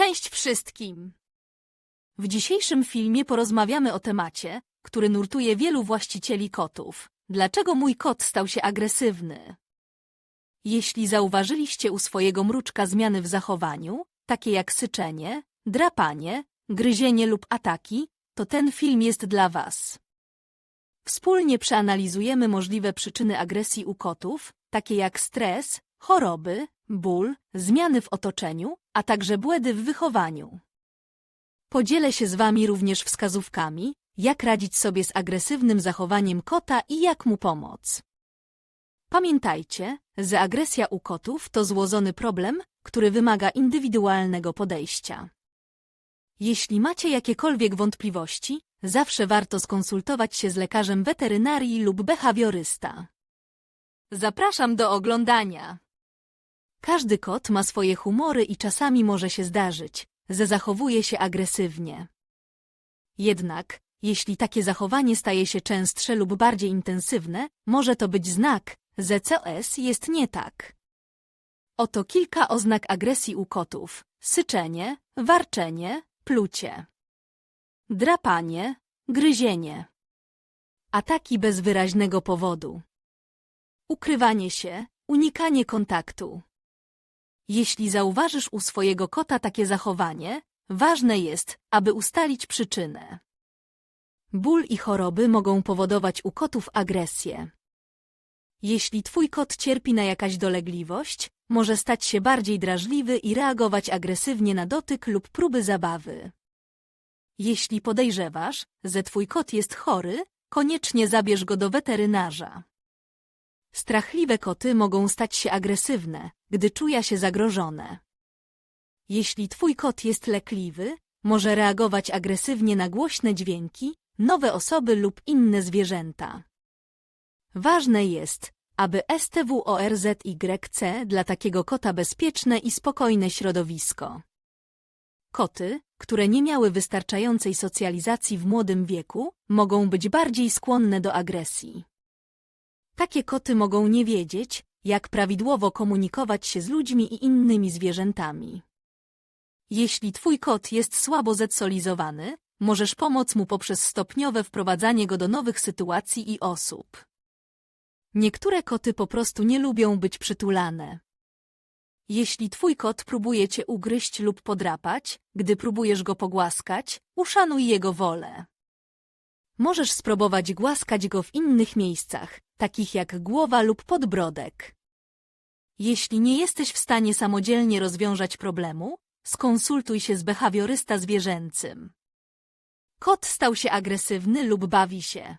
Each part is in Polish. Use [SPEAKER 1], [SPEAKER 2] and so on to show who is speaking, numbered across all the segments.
[SPEAKER 1] Cześć wszystkim! W dzisiejszym filmie porozmawiamy o temacie, który nurtuje wielu właścicieli kotów. Dlaczego mój kot stał się agresywny? Jeśli zauważyliście u swojego mruczka zmiany w zachowaniu, takie jak syczenie, drapanie, gryzienie lub ataki, to ten film jest dla Was. Wspólnie przeanalizujemy możliwe przyczyny agresji u kotów, takie jak stres, choroby, ból, zmiany w otoczeniu, a także błędy w wychowaniu. Podzielę się z Wami również wskazówkami, jak radzić sobie z agresywnym zachowaniem kota i jak mu pomóc. Pamiętajcie, że agresja u kotów to złożony problem, który wymaga indywidualnego podejścia. Jeśli macie jakiekolwiek wątpliwości, zawsze warto skonsultować się z lekarzem weterynarii lub behawiorysta. Zapraszam do oglądania. Każdy kot ma swoje humory i czasami może się zdarzyć, że zachowuje się agresywnie. Jednak, jeśli takie zachowanie staje się częstsze lub bardziej intensywne, może to być znak, że coś jest nie tak. Oto kilka oznak agresji u kotów. Syczenie, warczenie, plucie. Drapanie, gryzienie. Ataki bez wyraźnego powodu. Ukrywanie się, unikanie kontaktu. Jeśli zauważysz u swojego kota takie zachowanie, ważne jest, aby ustalić przyczynę. Ból i choroby mogą powodować u kotów agresję. Jeśli twój kot cierpi na jakaś dolegliwość, może stać się bardziej drażliwy i reagować agresywnie na dotyk lub próby zabawy. Jeśli podejrzewasz, że twój kot jest chory, koniecznie zabierz go do weterynarza. Strachliwe koty mogą stać się agresywne, gdy czuje się zagrożone. Jeśli twój kot jest lekliwy, może reagować agresywnie na głośne dźwięki, nowe osoby lub inne zwierzęta. Ważne jest, aby STWORZYC dla takiego kota bezpieczne i spokojne środowisko. Koty, które nie miały wystarczającej socjalizacji w młodym wieku, mogą być bardziej skłonne do agresji. Takie koty mogą nie wiedzieć, jak prawidłowo komunikować się z ludźmi i innymi zwierzętami. Jeśli twój kot jest słabo zetsolizowany, możesz pomóc mu poprzez stopniowe wprowadzanie go do nowych sytuacji i osób. Niektóre koty po prostu nie lubią być przytulane. Jeśli twój kot próbuje cię ugryźć lub podrapać, gdy próbujesz go pogłaskać, uszanuj jego wolę. Możesz spróbować głaskać go w innych miejscach, takich jak głowa lub podbrodek. Jeśli nie jesteś w stanie samodzielnie rozwiązać problemu, skonsultuj się z behawiorysta zwierzęcym. Kot stał się agresywny lub bawi się.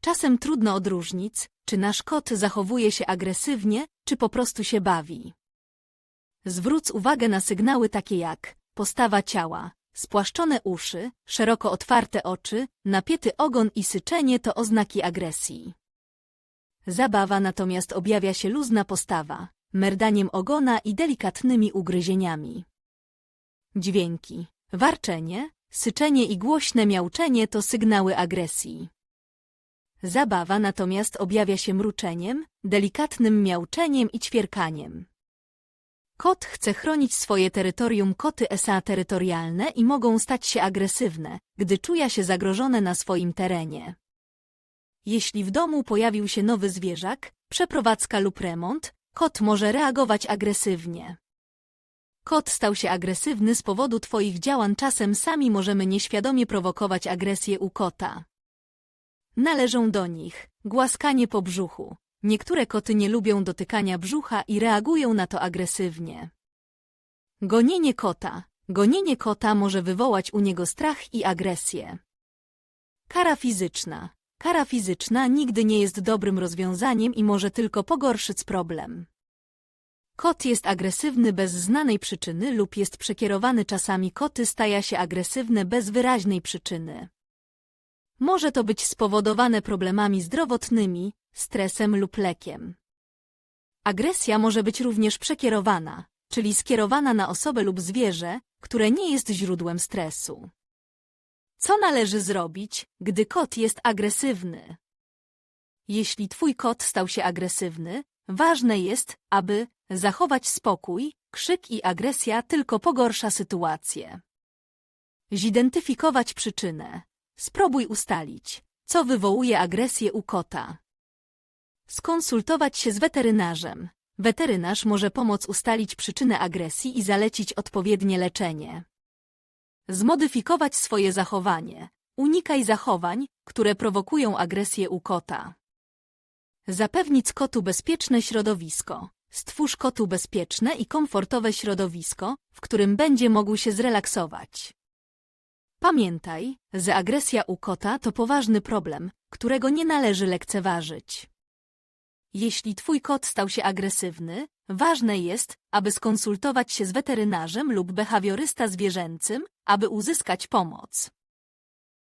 [SPEAKER 1] Czasem trudno odróżnić, czy nasz kot zachowuje się agresywnie, czy po prostu się bawi. Zwróć uwagę na sygnały takie jak postawa ciała, spłaszczone uszy, szeroko otwarte oczy, napięty ogon i syczenie to oznaki agresji. Zabawa natomiast objawia się luzna postawa, merdaniem ogona i delikatnymi ugryzieniami. Dźwięki, warczenie, syczenie i głośne miauczenie to sygnały agresji. Zabawa natomiast objawia się mruczeniem, delikatnym miauczeniem i ćwierkaniem. Kot chce chronić swoje terytorium. Koty SA terytorialne i mogą stać się agresywne, gdy czuje się zagrożone na swoim terenie. Jeśli w domu pojawił się nowy zwierzak, przeprowadzka lub remont, kot może reagować agresywnie. Kot stał się agresywny z powodu Twoich działań. Czasem sami możemy nieświadomie prowokować agresję u kota. Należą do nich głaskanie po brzuchu. Niektóre koty nie lubią dotykania brzucha i reagują na to agresywnie. Gonienie kota. Gonienie kota może wywołać u niego strach i agresję. Kara fizyczna. Kara fizyczna nigdy nie jest dobrym rozwiązaniem i może tylko pogorszyć problem. Kot jest agresywny bez znanej przyczyny lub jest przekierowany czasami koty stają się agresywne bez wyraźnej przyczyny. Może to być spowodowane problemami zdrowotnymi, stresem lub lekiem. Agresja może być również przekierowana, czyli skierowana na osobę lub zwierzę, które nie jest źródłem stresu. Co należy zrobić, gdy kot jest agresywny? Jeśli twój kot stał się agresywny, ważne jest, aby zachować spokój, Krzyk i agresja tylko pogorsza sytuację. Zidentyfikować przyczynę. Spróbuj ustalić, co wywołuje agresję u kota. Skonsultować się z weterynarzem. Weterynarz może pomóc ustalić przyczynę agresji i zalecić odpowiednie leczenie. Zmodyfikować swoje zachowanie. Unikaj zachowań, które prowokują agresję u kota. Zapewnić kotu bezpieczne środowisko. Stwórz kotu bezpieczne i komfortowe środowisko, w którym będzie mógł się zrelaksować. Pamiętaj, że agresja u kota to poważny problem, którego nie należy lekceważyć. Jeśli twój kot stał się agresywny, ważne jest, aby skonsultować się z weterynarzem lub behawiorysta zwierzęcym, aby uzyskać pomoc.